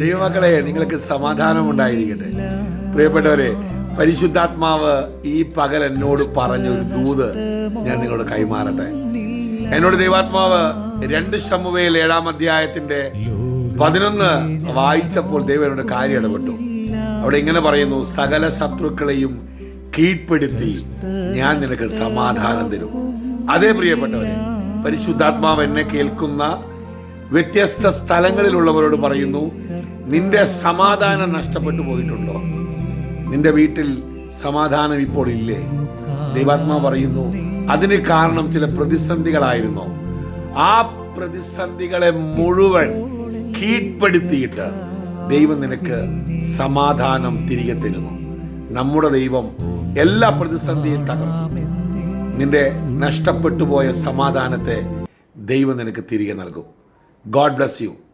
ദൈവമക്കളെ നിങ്ങൾക്ക് സമാധാനം ഉണ്ടായിരിക്കട്ടെ പ്രിയപ്പെട്ടവരെ പരിശുദ്ധാത്മാവ് ഈ പകൽ എന്നോട് പറഞ്ഞൊരു ദൂത് ഞാൻ നിങ്ങളോട് കൈമാറട്ടെ. എന്നോട് ദൈവാത്മാവ് രണ്ട് ശമുവയിൽ ഏഴാം അധ്യായത്തിന്റെ പതിനൊന്ന് വായിച്ചപ്പോൾ ദൈവം എന്നോട് കാര്യം ഇടപെട്ടു. അവിടെ ഇങ്ങനെ പറയുന്നു സകല ശത്രുക്കളെയും കീഴ്പ്പെടുത്തി ഞാൻ നിനക്ക് സമാധാനം തരും. അതേ പ്രിയപ്പെട്ടവരെ പരിശുദ്ധാത്മാവ് എന്നെ കേൾക്കുന്ന വ്യത്യസ്ത സ്ഥലങ്ങളിലുള്ളവരോട് പറയുന്നു നിന്റെ സമാധാനം നഷ്ടപ്പെട്ടു പോയിട്ടുണ്ടോ? നിന്റെ വീട്ടിൽ സമാധാനം ഇപ്പോൾ ഇല്ലേ? ദൈവാത്മാ പറയുന്നു അതിന് കാരണം ചില പ്രതിസന്ധികളായിരുന്നു. ആ പ്രതിസന്ധികളെ മുഴുവൻ കീഴ്പ്പെടുത്തിയിട്ട് ദൈവം നിനക്ക് സമാധാനം തിരികെ തരുന്നു. നമ്മുടെ ദൈവം എല്ലാ പ്രതിസന്ധിയും തകർന്നു നിന്റെ നഷ്ടപ്പെട്ടു പോയ സമാധാനത്തെ ദൈവം നിനക്ക് തിരികെ നൽകും. God bless you.